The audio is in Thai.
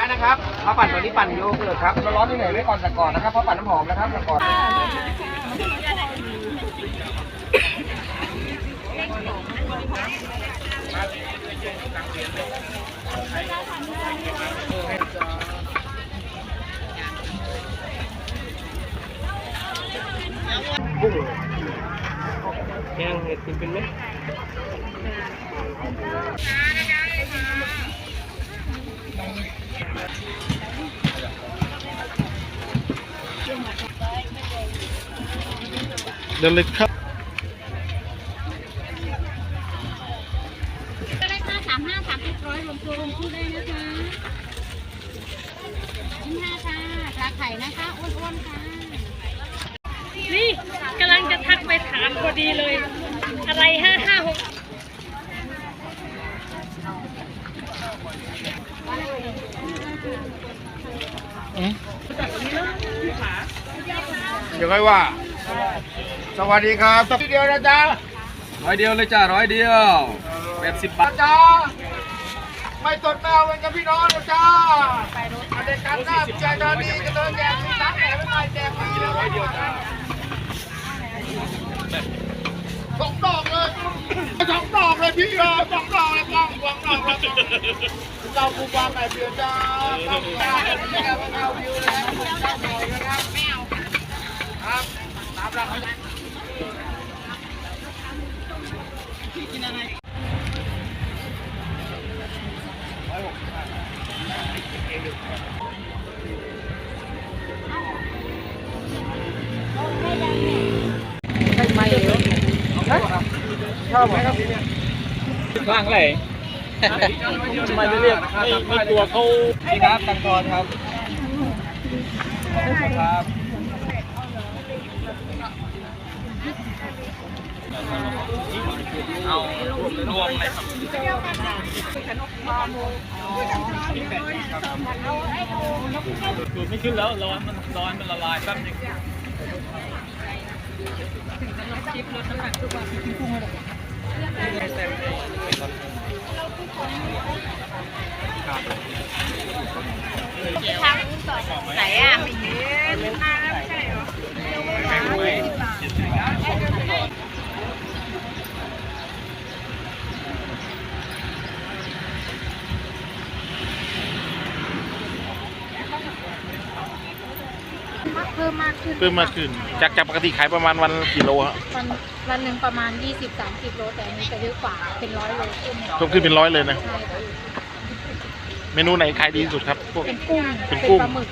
อันนี้ปั่นโยเกิร์ตครับร้อนๆเหนื่อยๆไว้ก่อนแต่ก่อนนะครับเพราะปั่นน้ำหอมนะครับแต่ก่อนกุ้งแกงเห็ดกินเป็นไหม เดินเลยครับก็ได้ค่าสามห้าสามสิบร้อยรวมตัวรวมคู่ได้นะคะยี่ห้าค่ะปลาไข่นะคะอ้วนๆค่ะ นี่กำลังจะทักไปถามพอดีเลย อะไรห้าห้าหกเอ๊ะ ดี๋ยวค่อยว่า สวัสดีครับทีเดียวนะจ๊ะร้อยเดียวเลยจ้าร้อยเดียวแปดสิบบาทจ้าไม่ตดแมวเป็นกับพี่น้องนะจ้าอันเด็กกันหน้าใจดาดีกันเลยแจกมีตังค์แจกไม่ได้แจกฟรีเลยร้อยเดียวจ้าสองดอกเลยสองดอกเลยพี่เออสองดอกเลยกล้องสองดอกเลยเจ้ากูวางแบบเดียวจ้าต้องจ้าไม่เอาไม่เอาวิวเลยเจ้าหน่อยนะครับไม่เอาครับตามหลัก ชอบไหมครับข้างเลยทำไมไม่เรียกไม่ไม่กลัวเขานี่ครับตังกรครับครับ เอารวมเลยครับดูดไม่ขึ้นแล้วร้อนมันร้อนมันละลายแป๊บนึงไหนอะไม่เห็นมาแล้วไม่ใช่เหรอ เพิ่มมากขึ้นเพิ่มมากขึ้น จากจากปกติขายประมาณวันกี่โลฮะวันวันหนึ่งประมาณ 20-30 โล แต่อันนี้จะเยอะกว่าเป็นร้อยโลขึ้นเนี่ยเพิ่มขึ้นเป็นร้อยเลยนะ ใช่ค่ะเมนูไหนขายดีที่สุดครับพวก เป็นกุ้งเป็นกุ้ง ปลาหมึก